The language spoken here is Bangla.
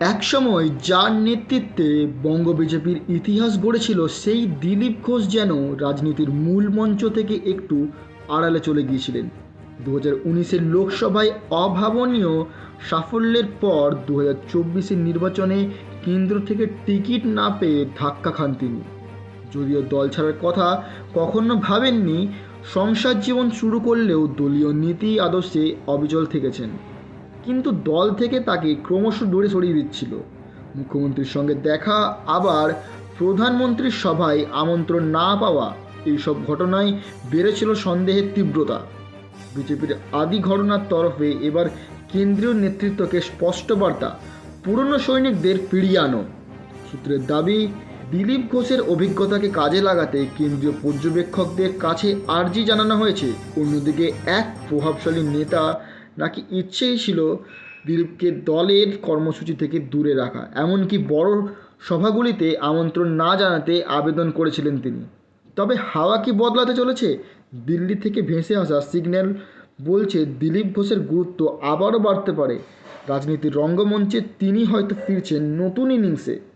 একসময় যার নেতৃত্বে বঙ্গ বিজেপির ইতিহাস গড়েছিল, সেই দিলীপ ঘোষ যেন রাজনীতির মূল মঞ্চ থেকে একটু আড়ালে চলে গিয়েছিলেন। দু হাজার উনিশের লোকসভায় অভাবনীয় সাফল্যের পর দু হাজার চব্বিশের নির্বাচনে কেন্দ্র থেকে টিকিট না পেয়ে ধাক্কা খান তিনি। যদিও দল ছাড়ার কথা কখনো ভাবেননি, সংসার জীবন শুরু করলেও দলীয় নীতি আদর্শে অবিচল থেকেছেন। কিন্তু দল থেকে তাকে ক্রমশ দূরে সরিয়ে দিচ্ছিল। মুখ্যমন্ত্রীর সঙ্গে দেখা, আবার প্রধানমন্ত্রীর সভায় আমন্ত্রণ না পাওয়া এইসব ঘটনায় বেড়েছিল সন্দেহের তীব্রতা। বিজেপির আদি ঘটনার তরফে এবার কেন্দ্রীয় নেতৃত্বকে স্পষ্ট বার্তা, পুরনো সৈনিকদের ফিরিয়ে আনো। সূত্রের দাবি, দিলীপ ঘোষের অভিজ্ঞতাকে কাজে লাগাতে কেন্দ্রীয় পর্যবেক্ষকদের কাছে আর্জি জানানো হয়েছে। অন্যদিকে এক প্রভাবশালী নেতা নাকি ইচ্ছেই ছিল দিলীপকে দলের কর্মসূচি থেকে দূরে রাখা। এমনকি বড় সভাগুলিতে আমন্ত্রণ না জানাতে আবেদন করেছিলেন তিনি। তবে হাওয়া কি বদলাতে চলেছে? দিল্লি থেকে ভেসে আসা সিগন্যাল বলছে দিলীপ ঘোষের গুরুত্ব আবারও বাড়তে পারে। রাজনীতির রঙ্গমঞ্চে তিনি হয়তো ফিরছেন নতুন ইনিংসে।